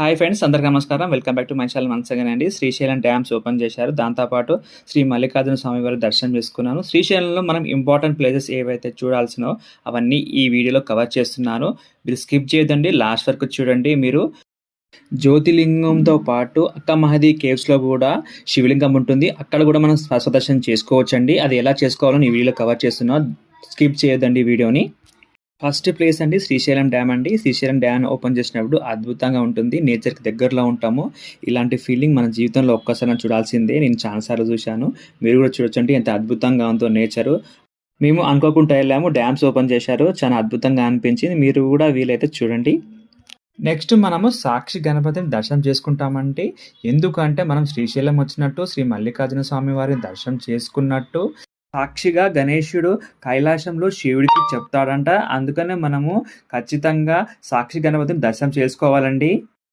Hi friends అందరికీ నమస్కారం. Welcome back to my channel అండి. శ్రీశైలం డ్యామ్స్ ఓపెన్ చేశారు. దాంతోపాటు శ్రీ మల్లికార్జున స్వామి వారి దర్శనం చేసుకున్నాను. శ్రీశైలంలో మనం ఇంపార్టెంట్ ప్లేసెస్ ఏవైతే చూడాల్సినో అవన్నీ ఈ వీడియోలో కవర్ చేస్తున్నాను. మీరు స్కిప్ చేయదండి లాస్ట్ వరకు చూడండి. మీరు జ్యోతిలింగంతో పాటు అక్క మహది కేవ్స్లో కూడా శివలింగం ఉంటుంది. అక్కడ కూడా మనం స్వదర్శనం చేసుకోవచ్చండి. అది ఎలా చేసుకోవాలని ఈ వీడియోలో కవర్ చేస్తున్నాం స్కిప్ చేయదండి వీడియోని. ఫస్ట్ ప్లేస్ అండి శ్రీశైలం డ్యామ్ అండి. శ్రీశైలం డ్యామ్ ఓపెన్ చేసినప్పుడు అద్భుతంగా ఉంటుంది. నేచర్కి దగ్గరలో ఉంటాము. ఇలాంటి ఫీలింగ్ మన జీవితంలో ఒక్కసారి చూడాల్సిందే. నేను చాలాసార్లు చూశాను. మీరు కూడా చూడొచ్చండి. ఎంత అద్భుతంగా ఉందో నేచరు. మేము అనుకోకుండా వెళ్ళాము. డ్యామ్స్ ఓపెన్ చేశారు. చాలా అద్భుతంగా అనిపించింది. మీరు కూడా వీలైతే చూడండి. నెక్స్ట్ మనము సాక్షి గణపతిని దర్శనం చేసుకుంటామంటే ఎందుకంటే మనం శ్రీశైలం వచ్చినట్టు శ్రీ మల్లికార్జున స్వామి వారిని దర్శనం చేసుకున్నట్టు సాక్షిగా గణేశుడు కైలాసంలో శివుడికి చెప్తాడంట. అందుకనే మనము ఖచ్చితంగా సాక్షి గణపతిని దర్శనం చేసుకోవాలండి.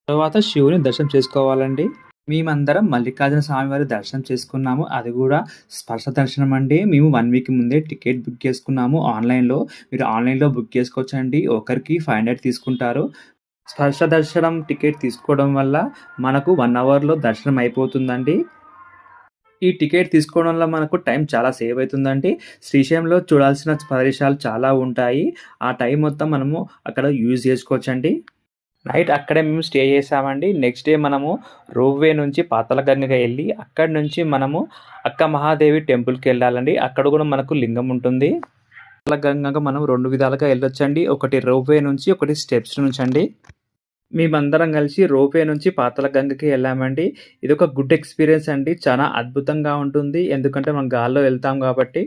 తర్వాత శివుని దర్శనం చేసుకోవాలండి. మేమందరం మల్లికార్జున స్వామి వారి దర్శనం చేసుకున్నాము. అది కూడా స్పర్శ దర్శనం అండి. మేము వన్ వీక్ ముందే టికెట్ బుక్ చేసుకున్నాము ఆన్లైన్లో. మీరు ఆన్లైన్లో బుక్ చేసుకోవచ్చండి. ఒకరికి ఫైవ్ హండ్రెడ్ తీసుకుంటారు. స్పర్శ దర్శనం టికెట్ తీసుకోవడం వల్ల మనకు వన్ అవర్లో దర్శనం అయిపోతుందండి. ఈ టికెట్ తీసుకోవడం వల్ల మనకు టైం చాలా సేవ్ అవుతుందండి. శ్రీశైలంలో చూడాల్సిన ప్రదేశాలు చాలా ఉంటాయి. ఆ టైం మొత్తం మనము అక్కడ యూజ్ చేసుకోవచ్చండి. నైట్ అక్కడే మేము స్టే చేసామండి. నెక్స్ట్ డే మనము రోవ్వే నుంచి పాతలగంగగా వెళ్ళి అక్కడి నుంచి మనము అక్క మహాదేవి టెంపుల్కి వెళ్ళాలండి. అక్కడ కూడా మనకు లింగం ఉంటుంది. పాతలగంగగా మనం రెండు విధాలుగా వెళ్ళొచ్చండి. ఒకటి రోవ్వే నుంచి ఒకటి స్టెప్స్ నుంచి అండి. మేమందరం కలిసి రోపే నుంచి పాతలగంగకి వెళ్ళామండి. ఇది ఒక గుడ్ ఎక్స్పీరియన్స్ అండి. చాలా అద్భుతంగా ఉంటుంది. ఎందుకంటే మనం గాల్లో వెళ్తాం కాబట్టి.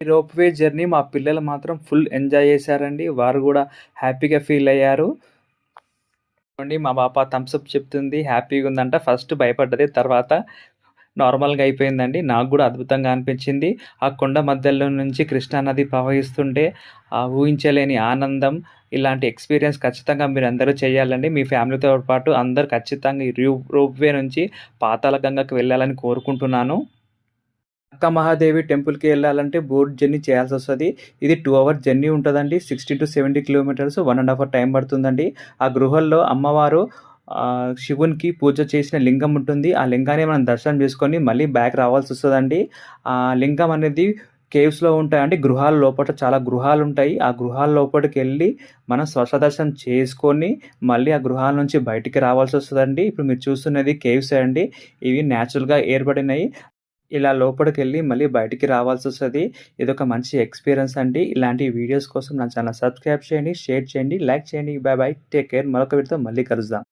రోప్ రోప్వే జర్నీ మా పిల్లలు మాత్రం ఫుల్ ఎంజాయ్ చేశారండి. వారు కూడా హ్యాపీగా ఫీల్ అయ్యారు. చూడండి మా పాప థమ్స్అప్ చెప్తుంది. హ్యాపీగా ఉందంట. ఫస్ట్ భయపడ్డది. తర్వాత నార్మల్గా అయిపోయిందండి. నాకు కూడా అద్భుతంగా అనిపించింది. ఆ కొండ మధ్యలో నుంచి కృష్ణా నది ప్రవహిస్తుంటే ఆ ఊహించలేని ఆనందం ఇలాంటి ఎక్స్పీరియన్స్ ఖచ్చితంగా మీరు అందరూ చేయాలండి. మీ ఫ్యామిలీతో పాటు అందరు ఖచ్చితంగా ఈ రూ రోప్వే నుంచి పాతాల గంగకు వెళ్ళాలని కోరుకుంటున్నాను. అక్క మహాదేవి టెంపుల్కి వెళ్ళాలంటే బోట్ జర్నీ చేయాల్సి వస్తుంది. ఇది టూ అవర్ జర్నీ ఉంటుందండి. Sixty to seventy kilometres one and half hour time పడుతుందండి. ఆ గృహల్లో అమ్మవారు శివునికి పూజ చేసిన లింగం ఉంటుంది. ఆ లింగాన్ని మనం దర్శనం చేసుకొని మళ్ళీ బ్యాక్ రావాల్సి వస్తుందండి. ఆ లింగం అనేది కేవ్స్లో ఉంటాయండి గృహాల లోపల చాలా గృహాలు ఉంటాయి ఆ గృహాల లోపలికి వెళ్ళి మనం స్వచ్ఛదర్శనం చేసుకొని మళ్ళీ ఆ గృహాల నుంచి బయటికి రావాల్సి వస్తుందండి. ఇప్పుడు మీరు చూస్తున్నది కేవ్స్ అండి. ఇవి న్యాచురల్గా ఏర్పడినాయి. ఇలా లోపలికి వెళ్ళి మళ్ళీ బయటికి రావాల్సి వస్తుంది. ఇది ఒక మంచి ఎక్స్పీరియన్స్ అండి. ఇలాంటి వీడియోస్ కోసం నా ఛానల్ సబ్స్క్రైబ్ చేయండి షేర్ చేయండి లైక్ చేయండి. Bye bye. Take care. మరొక వీడితో మళ్ళీ కలుద్దాం.